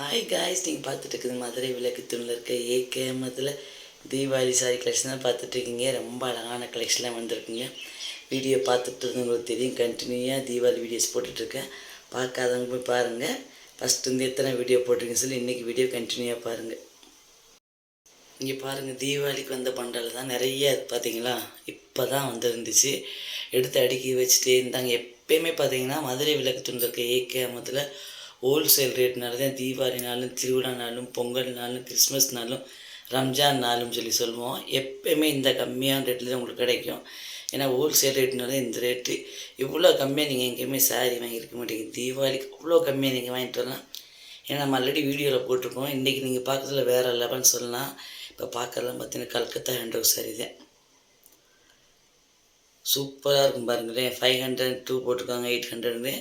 Hi guys நீங்கள் பார்த்துட்டு இருக்குது மதுரை விளக்கு தூணில் இருக்க ஏகேமத்தில் தீபாவளி சாரி கலெக்ஷன் தான் பார்த்துட்ருக்கீங்க ரொம்ப அழகான கலெக்ஷன்லாம் வந்திருக்குங்க. வீடியோ பார்த்துட்டு இருந்தவங்களுக்கு தெரியும் கண்டினியூவாக தீபாவளி வீடியோஸ் போட்டுட்ருக்கேன் பார்க்காதவங்க போய் பாருங்கள் ஃபஸ்ட்டு வந்து எத்தனை வீடியோ போட்டிருக்கீங்கன்னு சொல்லி இன்றைக்கி வீடியோ கண்டினியூவாக பாருங்கள் இங்கே பாருங்கள் தீபாவளிக்கு வந்த பண்டல் தான் நிறைய பார்த்தீங்களா? இப்போ தான் வந்துருந்துச்சு. எடுத்து அடுக்கி வச்சுட்டே இருந்தாங்க. எப்பயுமே பார்த்தீங்கன்னா மதுரை விளக்கு துண்டு இருக்க ஏகேமத்தில் ஹோல்சேல் ரேட்னால தான் தீபாவளினாலும் திருவிழானாலும் பொங்கல்னாலும் கிறிஸ்மஸ்னாலும் ரம்ஜான்னாலும் சொல்லி சொல்லுவோம். எப்பயுமே இந்த கம்மியான ரேட்டில் தான் உங்களுக்கு கிடைக்கும். ஏன்னா ஹோல்சேல் ரேட்னால இந்த ரேட்டு இவ்வளோ கம்மியாக நீங்கள் எங்கேயுமே சாரி வாங்கியிருக்க மாட்டீங்க. தீபாவளிக்கு அவ்வளோ கம்மியாக நீங்கள் வாங்கிட்டு வரலாம். ஏன்னா நம்ம ஆல்ரெடி வீடியோவில் போட்டிருக்கோம். இன்றைக்கி நீங்கள் பார்க்குறதுல வேறு லெவல்னு சொல்லலாம். இப்போ பார்க்கறதுலாம் பார்த்தீங்கன்னா கல்கத்தா ஹேண்ட் ஒர்க் சாரி தான். சூப்பராக இருக்கும் பாருங்களேன். ஃபைவ் ஹண்ட்ரட் டூ போட்டிருக்காங்க எயிட் ஹண்ட்ரட்னு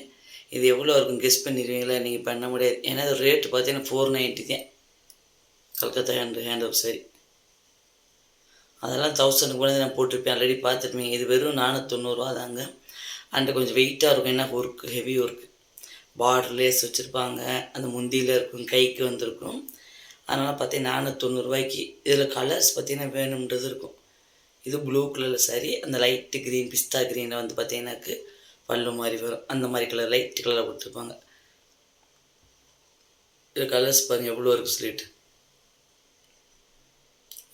இது எவ்வளோ இருக்கும் கெஸ் பண்ணிடுவீங்களா? நீங்கள் பண்ண முடியாது. ஏன்னா அது ரேட்டு பார்த்தீங்கன்னா ஃபோர் நைன்ட்டி தான். Calcutta hand hand off sari. அதெல்லாம் தௌசண்ட் கூட நான் போட்டிருப்பேன். ஆல்ரெடி பார்த்துருப்பீங்க. இது வெறும் நானூற்றொண்ணூறுவா தாங்க. அண்ட் கொஞ்சம் வெயிட்டாக இருக்கும். என்ன work heavy work border lace வச்சுருப்பாங்க. அந்த முந்தியில் இருக்கும். கைக்கு வந்திருக்கும். அதனால் பார்த்தீங்கன்னா நானூற்றொண்ணூறுவாய்க்கு இதில் கலர்ஸ் பார்த்தீங்கன்னா வேணுன்றது இருக்கும். இது ப்ளூ கலரில் சாரி. அந்த லைட்டு க்ரீன் பிஸ்தா க்ரீனில் வந்து பார்த்தீங்கன்னாக்கு பல்லு மாதிரி வரும். அந்த மாதிரி கலர் லைட் கலரில் கொடுத்துருப்பாங்க. இது கலர்ஸ் பாருங்கள் எவ்வளோ இருக்குது சொல்லிட்டு.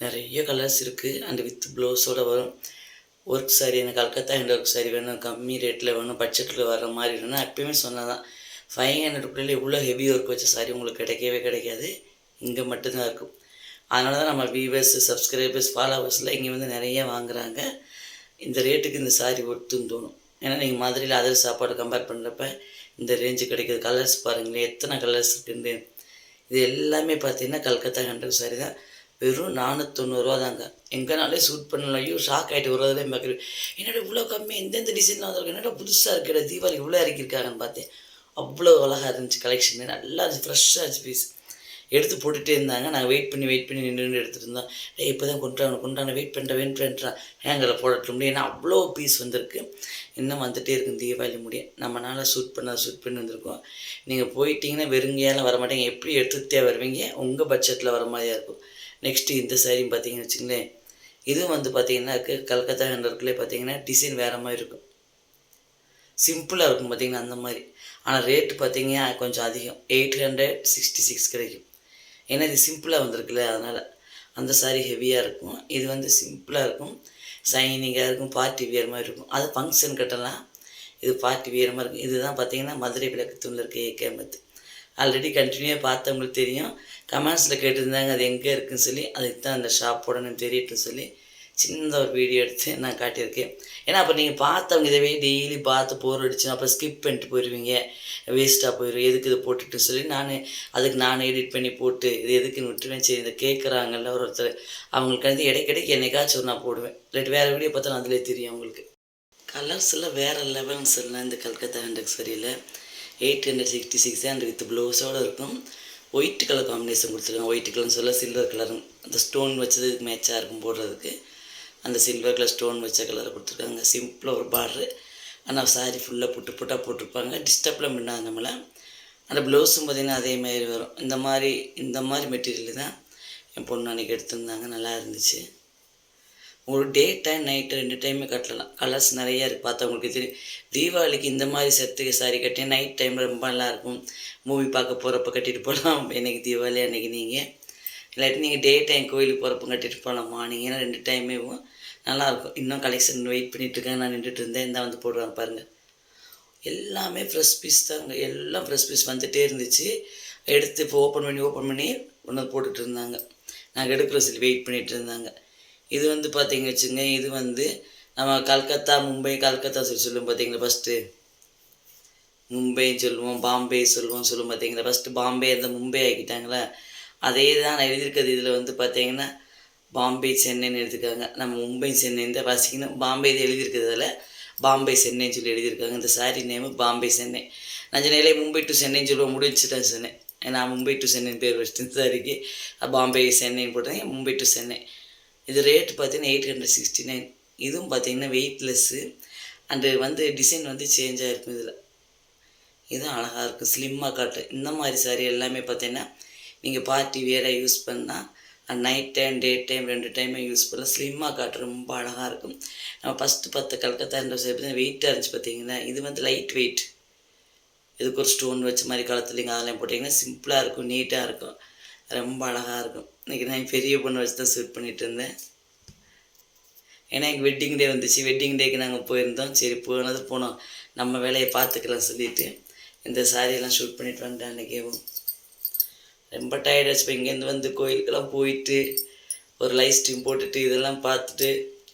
நிறைய கலர்ஸ் இருக்குது அண்ட் வித் ப்ளவுஸோடு வரும். ஒர்க் சாரி எனக்கு கல்கத்தா ஹேண்ட் ஒர்க் சாரி வேணும். கம்மி ரேட்டில் வேணும். பட்ஜெட்டில் வர மாதிரி வேணும் எப்பயுமே சொன்னதான் ஃபைவ் ஹண்ட்ரட் இவ்வளோ ஹெவி ஒர்க் வச்ச சாரி உங்களுக்கு கிடைக்கவே கிடைக்காது. இங்கே மட்டும்தான் இருக்கும். அதனால தான் நம்ம வியூவர்ஸ் சப்ஸ்கிரைபர்ஸ் ஃபாலோவர்ஸில் இங்கே வந்து நிறைய வாங்குறாங்க. இந்த ரேட்டுக்கு இந்த சாரி ஒத்துன்னு தோணும். ஏன்னா நீங்கள் மதுரையில் அதர் சாப்பாடு கம்பேர் பண்ணுறப்ப இந்த ரேஞ்சு கிடைக்கிது. கலர்ஸ் பாருங்களேன் எத்தனை கலர்ஸ் இருக்குன்னு. இது எல்லாமே பார்த்தீங்கன்னா கல்கத்தா ஹண்ட்ரட் சாரி தான். வெறும் நானூற்றொண்ணூறுவா தாங்க. எங்கேனாலே சூட் பண்ணலாம். ஐயோ ஷாக் ஆகிட்டு வருவதில் பார்க்குறேன் என்னோட இவ்வளோ கம்மி? எந்தெந்த டிசைன்லாம் வந்திருக்கு? என்னடா புதுசாக இருக்கிற தீபாவளி இவ்வளோ இறக்கியிருக்காங்கன்னு பார்த்தேன். அவ்வளோ அழகாக இருந்துச்சு கலெக்ஷன் நல்லா இருந்துச்சு ஃப்ரெஷ்ஷாக இருந்துச்சு பீஸ் எடுத்து போட்டுகிட்டே இருந்தாங்க. நாங்கள் வெயிட் பண்ணி வெயிட் பண்ணி நின்று எடுத்துகிட்டு இருந்தோம். டேய் இப்போ தான் கொண்டாங்க கொண்டாங்க வெயிட் பண்ணுறேன் வெயிட் பண்ணுறான் ஹேங்கரில் போடட்டும் ஏன்னா அவ்வளோ பீஸ் வந்திருக்கு. இன்னும் வந்துகிட்டே இருக்கும் தீபாவளி முடிய. நம்மளால் ஷூட் பண்ண ஷூட் பண்ணி வந்திருக்கோம். நீங்கள் போயிட்டீங்கன்னா வெறுங்கையால் வர மாட்டீங்க எப்படி எடுத்துகிட்டே வருவீங்க? உங்கள் பட்ஜெட்டில் வர மாதிரியாக இருக்கும். நெக்ஸ்ட்டு இந்த சாரின்னு பார்த்தீங்கன்னு வச்சுங்களேன் இதுவும் வந்து பார்த்தீங்கன்னா கல்கத்தா ஹேண்டர்க்குள்ளே பார்த்தீங்கன்னா டிசைன் வேறு மாதிரி இருக்கும். சிம்பிளாக இருக்கும் பார்த்தீங்கன்னா அந்த மாதிரி. ஆனால் ரேட்டு பார்த்தீங்கன்னா கொஞ்சம் அதிகம். எயிட் ஹண்ட்ரட் சிக்ஸ்டி சிக்ஸ் கிடைக்கும். ஏன்னா இது சிம்பிளாக வந்திருக்குல்ல அதனால் அந்த சாரி ஹெவியாக இருக்கும். இது வந்து சிம்பிளாக இருக்கும். சைனிங்காக இருக்கும் பார்ட்டி வியர் மாதிரி இருக்கும். அது ஃபங்க்ஷன் கட்டலாம். இது பார்ட்டி வியர் மாதிரி இருக்கும். இதுதான் பார்த்தீங்கன்னா மதுரை விளக்கு தூணில் இருக்க ஏகேமத்து ஆல்ரெடி கண்டினியூவாக பார்த்தவங்களுக்கு தெரியும். கமெண்ட்ஸில் கேட்டிருந்தாங்க அது எங்கே இருக்குன்னு சொல்லி அதுக்கு தான் அந்த ஷாப்போட தெரியட்டும் சொல்லி. சின்ன ஒரு வீடியோ எடுத்து நான் காட்டியிருக்கேன். ஏன்னா அப்போ நீங்கள் பார்த்தவங்க இதவே டெய்லி பார்த்து போர் அடிச்சுன்னா அப்புறம் ஸ்கிப் பண்ணிட்டு போயிடுவீங்க வேஸ்ட்டாக போயிடும் எதுக்கு இதை போட்டுட்டு சொல்லி நான் அதுக்கு நான் எடிட் பண்ணி போட்டு இது எதுக்குன்னு விட்டுருவேன். சரி இதை கேட்குறாங்கல்ல ஒரு ஒருத்தர். அவங்களுக்கு வந்து இடைக்கிடைக்கு என்னைக்காச்சும் ஒரு நான் போடுவேன். இல்லாட்டி வேறு வீடியோ பார்த்தா அதிலே தெரியும் அவங்களுக்கு. கலர்ஸில் வேறு லெவல்னு சொல்லலாம் இந்த Calcutta hundred சரியில் eight hundred sixty six hundred with ப்ளவுஸோடு இருக்கும். ஒயிட் கலர் காம்பினேஷன் கொடுத்துருக்காங்க. ஒயிட் கலர்னு சொல்ல சில்வர் கலரும் அந்த ஸ்டோன் வச்சது மேட்சாக இருக்கும் போடுறதுக்கு. அந்த சில்வர் கலர் ஸ்டோன் வச்ச கலரை கொடுத்துருக்காங்க. சிம்பிளாக ஒரு பார்டரு ஆனால் சாரி ஃபுல்லாக புட்டு புட்டாக போட்டிருப்பாங்க. டிஸ்டர்ப்லாம் பண்ணாங்க நம்மளை. அந்த ப்ளவுஸும் பார்த்திங்கன்னா அதே மாதிரி வரும். இந்த மாதிரி இந்த மாதிரி மெட்டீரியல் தான் என் பொண்ணு அன்றைக்கி எடுத்திருந்தாங்க. நல்லா இருந்துச்சு. ஒரு டே டைம் நைட்டு ரெண்டு டைமே கட்டலாம். கலர்ஸ் நிறையா இருக்குது பார்த்தா உங்களுக்கு தெரியும். தீபாவளிக்கு இந்த மாதிரி செத்துக்கு சாரி கட்டி நைட் டைமில் ரொம்ப நல்லாயிருக்கும் மூவி பார்க்க போகிறப்ப கட்டிட்டு போகலாம் இன்றைக்கி தீபாவளி அன்றைக்கி நீங்கள் இல்லாட்டி நீங்கள் டே டைம் கோயிலுக்கு போகிறப்ப கட்டிட்டு போகலாம் மார்னிங் ஏன்னா ரெண்டு டைமேவும் நல்லாயிருக்கும். இன்னும் கலெக்ஷன் வெயிட் பண்ணிகிட்ருக்கேன் நான் நின்றுட்டு இருந்தேன் இந்த வந்து போடுவாங்க பாருங்கள் எல்லாமே ஃப்ரெஷ் பீஸ் தாங்க எல்லாம் ஃப்ரெஷ் பீஸ் வந்துகிட்டே இருந்துச்சு. எடுத்து இப்போ ஓப்பன் பண்ணி ஓப்பன் பண்ணி ஒன்று போட்டுட்டு இருந்தாங்க நாங்கள் எடுக்கிற சொல்லி வெயிட் பண்ணிகிட்டு இருந்தாங்க இது வந்து பார்த்தீங்க வச்சுங்க இது வந்து நம்ம கல்கத்தா மும்பை கல்கத்தா சொல்லி சொல்லுவோம் பார்த்தீங்களா ஃபஸ்ட்டு மும்பைன்னு சொல்லுவோம். பாம்பே சொல்லுவோம் சொல்லுவோம் பார்த்தீங்களா ஃபஸ்ட்டு பாம்பே அந்த மும்பை ஆக்கிட்டாங்களே? அதே தான் நான் எழுதியிருக்கிறது. இதில் வந்து பார்த்தீங்கன்னா பாம்பே சென்னைன்னு எடுத்துருக்காங்க நம்ம மும்பை சென்னைன்னு தான் வாசிக்கணும். பாம்பே இது எழுதியிருக்கிறதுல பாம்பே சென்னைன்னு சொல்லி எழுதியிருக்காங்க. இந்த சாரி நேமு பாம்பே சென்னை. நான் சென்னையிலே மும்பை டு சென்னைன்னு சொல்லுவோம் முடிச்சுட்டேன் சென்னை நான் மும்பை டு சென்னைன்னு பேர் வச்சுட்டேன் சாரிக்கு பாம்பே சென்னைன்னு போட்டேன். மும்பை டு சென்னை? இது ரேட் பார்த்தீங்கன்னா எயிட் ஹண்ட்ரட் சிக்ஸ்டி நைன் இதுவும் பார்த்தீங்கன்னா வெயிட்லெஸ்ஸு அண்டு வந்து டிசைன் வந்து சேஞ்சாக இருக்கும் இதில். இதுவும் அழகாக இருக்கும் ஸ்லிம்மாக காட்டு. இந்த மாதிரி சாரி எல்லாமே பார்த்தீங்கன்னா நீங்கள் பார்ட்டி வேற யூஸ் பண்ணால் நைட் டைம் டே டைம் ரெண்டு டைமே யூஸ் பண்ணலாம் ஸ்லிம்மாக காட்டு ரொம்ப அழகாக இருக்கும். நம்ம ஃபஸ்ட்டு பத்து கல்கத்தா என்ற சாரி வெயிட்டாக இருந்துச்சு பார்த்தீங்கன்னா இது வந்து லைட் வெயிட் இதுக்கு ஒரு ஸ்டோன் வச்ச மாதிரி கழுத்துலிங்க அதெல்லாம் போட்டிங்கன்னா சிம்பிளாக இருக்கும் நீட்டாக இருக்கும். ரொம்ப அழகாக இருக்கும். இன்றைக்கி நான் பெரிய பொண்ணு வச்சு தான் ஷூட் பண்ணிகிட்டு இருந்தேன். ஏன்னா எங்கள் வெட்டிங் டே வந்துச்சு. வெட்டிங் டேக்கு நாங்கள் போயிருந்தோம். சரி போனது போனோம். நம்ம வேலையை பார்த்துக்கலாம் சொல்லிட்டு இந்த சாரியெல்லாம் ஷூட் பண்ணிட்டு வந்துட்டேன் அன்றைக்கேவும் ரொம்ப டயர்ட் ஆச்சு இப்போ இங்கேருந்து வந்து கோயிலுக்கெல்லாம் போயிட்டு ஒரு லைவ் ஸ்ட்ரீம் போட்டுட்டு இதெல்லாம் பார்த்துட்டு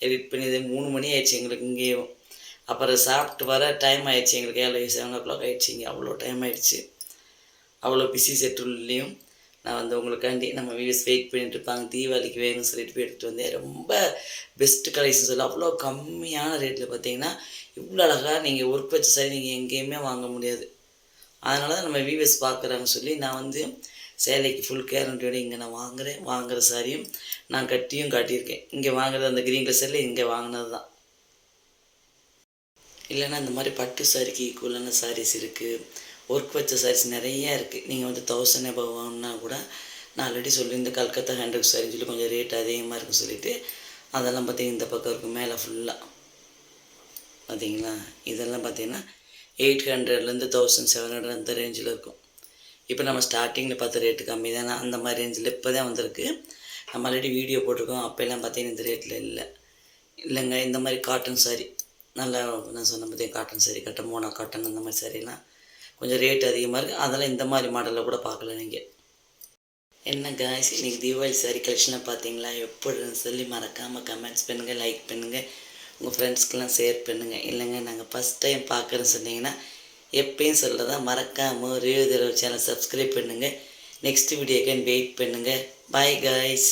எடிட் பண்ணி இது மூணு மணி ஆயிடுச்சு எங்களுக்கு இங்கேயும் அப்புறம் சாப்பிட்டு வர டைம் ஆயிடுச்சு எங்களுக்கு. ஏழு செவன் ஓ கிளாக் ஆகிடுச்சு இங்கே. அவ்வளோ டைம் ஆயிடுச்சு. அவ்வளோ பிஸி செட்டுள்ளையும் நான் வந்து உங்களுக்காண்டி நம்ம வியூஸ் வெயிட் பண்ணிட்டு இருப்பாங்க. தீபாவளிக்கு வேணும்னு சொல்லிட்டு போய் எடுத்துகிட்டு வந்தேன். ரொம்ப பெஸ்ட்டு கலெக்ஷன் சொல்லி அவ்வளோ கம்மியான ரேட்டில் பார்த்தீங்கன்னா இவ்வளோ அழகாக நீங்கள் ஒர்க் வச்ச சரி நீங்கள் எங்கேயுமே வாங்க முடியாது. அதனால தான் நம்ம விவிஎஸ் பார்க்குறாங்க சொல்லி நான் வந்து சேலைக்கு ஃபுல் கேரண்டியோட இங்கே நான் வாங்குறேன். வாங்குற சாரியும் நான் கட்டியும் காட்டியிருக்கேன். இங்கே வாங்குறது அந்த க்ரீன் கலர் இங்கே வாங்கினது தான் இல்லைன்னா இந்த மாதிரி பட்டு சாரிக்கு ஈக்குவலான சாரீஸ் இருக்குது ஒர்க் வச்ச சாரீஸ் நிறையா இருக்குது நீங்கள் வந்து தௌசண்ட் எபவ் வாங்கினா கூட நான் ஆல்ரெடி சொல்லியிருந்தேன் கல்கத்தா ஹேண்ட்ஒர்க் சாரின்னு சொல்லி கொஞ்சம் ரேட் அதிகமாக இருக்குன்னு சொல்லிட்டு அதெல்லாம் பார்த்தீங்கன்னா இந்த பக்கம் இருக்கும் மேலே ஃபுல்லாக பார்த்தீங்களா? இதெல்லாம் பார்த்தீங்கன்னா எயிட் ஹண்ட்ரட்லேருந்து தௌசண்ட் செவன் ஹண்ட்ரட் அந்த ரேஞ்சில் இருக்கும். இப்போ நம்ம ஸ்டார்டிங்கில் பார்த்த ரேட்டு கம்மி தானே அந்த மாதிரி ரேஞ்சில் இப்போ தான் வந்திருக்கு. நம்ம ஆல்ரெடி வீடியோ போட்டிருக்கோம். அப்போல்லாம் பார்த்தீங்கன்னா இந்த ரேட்டில் இல்லை. இல்லைங்க இந்த மாதிரி காட்டன் சாரி நல்லா நான் சொன்ன பார்த்தீங்க காட்டன் சாரி கட்ட மோனா காட்டன் அந்த மாதிரி சாரிலாம் கொஞ்சம் ரேட் அதிகமாக இருக்குது அதெல்லாம் இந்த மாதிரி மாடலில் கூட பார்க்கல நீங்கள் என்ன காய்ஸ் இன்றைக்கி தீபாவளி சாரி கலெக்ஷனை பார்த்தீங்களா? எப்படின்னு சொல்லி மறக்காமல் கமெண்ட்ஸ் பண்ணுங்கள் லைக் பண்ணுங்கள் உங்கள் ஃப்ரெண்ட்ஸ்க்கெலாம் ஷேர் பண்ணுங்கள் இல்லைங்க நாங்கள் ஃபஸ்ட் டைம் பார்க்குறேன்னு சொன்னீங்கன்னா எப்பயும் சொல்கிறதா மறக்காமல் ரேடியோ சேனல் சப்ஸ்கிரைப் பண்ணுங்கள் நெக்ஸ்ட் வீடியோக்கு வெயிட் பண்ணுங்கள் பாய் காய்ஸ்